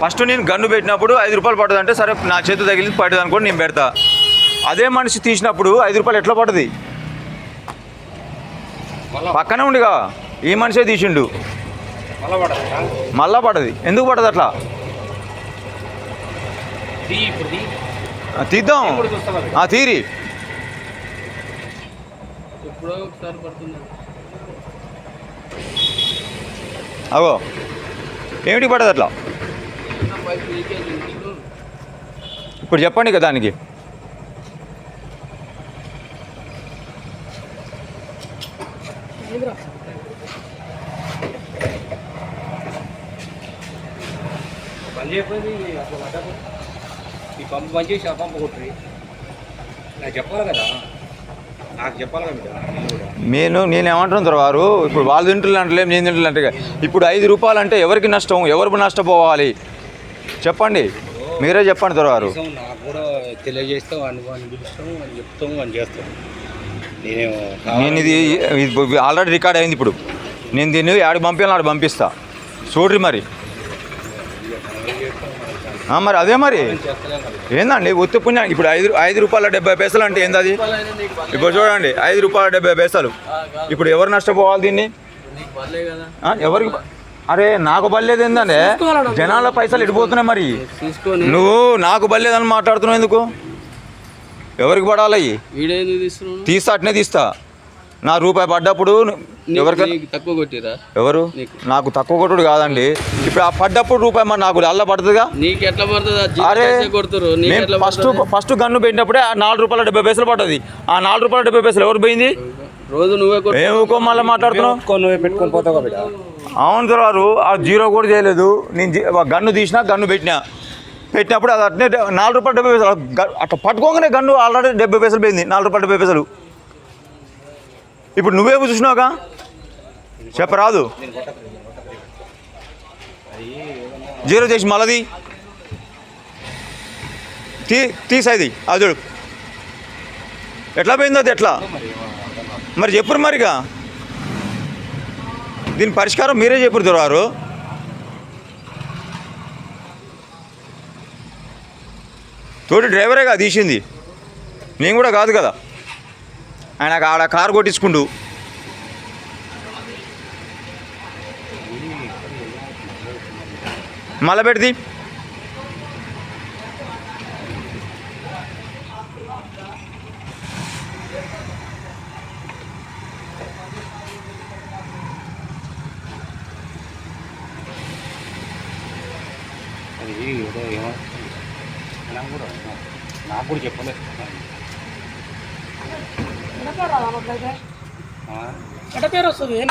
First నేను gun పెట్టినప్పుడు ఐదు రూపాయలు పడుతుంది అంటే సరే నా చేతి తగిలింది పడుతుంది అనుకోని నేను పెడతా. అదే మనిషి తీసినప్పుడు ఐదు రూపాయలు ఎట్లా పడుతుంది? పక్కనే ఉండిగా ఈ మనిషే తీసిండు. మళ్ళా పడదా ఎందుకు పడదు అట్లా? తీద్దాం. ఆ తీరి. అగో. ఏమిటి పడదు అట్లా? ఇప్పుడు చెప్పండి కదా దానికి. పని అట్లా ఈ పంపు మంచి చేసి ఆ పంపు కొట్టి. నాకు చెప్పాలి కదా నాకు చెప్పాలి కదా మీరు కూడా నేను నేను ఏమంటున్నాను వారు? ఇప్పుడు వాళ్ళు తింటున్నారు అంటలేం నేను తింటున్నా అంటే ఇప్పుడు ఐదు రూపాయలు అంటే ఎవరికి నష్టం? ఎవరు నష్టపోవాలి? చెప్పండి. మీరే చెప్పండి దొరవారు కనీసం నాకు కూడా తెలియజేస్తాం అని అని పిలుస్తాము అని చెప్తాము అని చేస్తాం. నేనేమో నేను ఇది ఆల్రెడీ రికార్డ్ అయింది ఇప్పుడు. నేను దీన్ని ఆడికి పంపించాలి ఆడికి పంపిస్తా. చూడ్రి మరి. మరి అదే మరి. ఏందండి ఒత్తి పుణ్యం? ఇప్పుడు ఐదు ఐదు రూపాయల డెబ్బై పైసలు అంటే ఏంది అది ఇప్పుడు చూడండి ఐదు రూపాయల డెబ్బై పైసలు. ఇప్పుడు ఎవరు నష్టపోవాలి దీన్ని? ఎవరికి అరే నాకు బల్లేదు ఏందంటే జనాల పైసలు ఇడిపోతున్నాయి మరి? నువ్వు నాకు బల్లేదని మాట్లాడుతున్నావు ఎందుకు? ఎవరికి పడాలి తీస్తా అట్నే తీస్తా. నా రూపాయి పడ్డప్పుడు తక్కువ కొట్టిరా ఎవరు? నీకు. తక్కువ కొట్టుడు కాదండి. ఇప్పుడు ఆ పడ్డప్పుడు రూపాయి మరి నాకు అల్ల పడుతుందిగా? నీకు ఎట్లా పడుతుంది? అరే కొడుతురు. ఫస్ట్ ఫస్ట్ గన్ను పెట్టినప్పుడే ఆ నాలుగు రూపాయల డెబ్బై పైసలు పడ్డది. ఆ నాలుగు రూపాయల డెబ్బై పైసలు ఎవరు పోయింది? రోజు నువ్వే కొట్టు ఏమో మళ్ళీ మాట్లాడుతున్నావు నువ్వే పెట్టుకొని పోతావు అవును తర్వాత ఆ జీరో కూడా చేయలేదు. నేను గన్ను తీసినా గన్ను పెట్టినా. పెట్టినప్పుడు అది అట్నే నాలుగు రూపాయలు డెబ్బై పైసలు అట్లా పట్టుకోగానే గన్ను ఆల్రెడీ డెబ్బై పైసలు పోయింది. నాలుగు రూపాయలు డెబ్బై పైసలు. ఇప్పుడు నువ్వే చూసినావుగా? చెప్పరాదు. జీరో చేసి మళ్ళది తీ. తీసేది అది చూడు. ఎట్లా పోయిందో అది ఎట్లా? మరి చెప్పురు మరిగా? దీని పరిష్కారం మీరే చెప్పురు దొరవారు తోటి డ్రైవరేగా తీసింది. నేను కూడా కాదు కదా. ఆయన ఆడ కారు కొట్టించుకుండు. మళ్ళా పెడితే. ఏమో. కూడా నాకు కూడా చెప్పలేదు. ఆ? ఎట పేరు వస్తుంది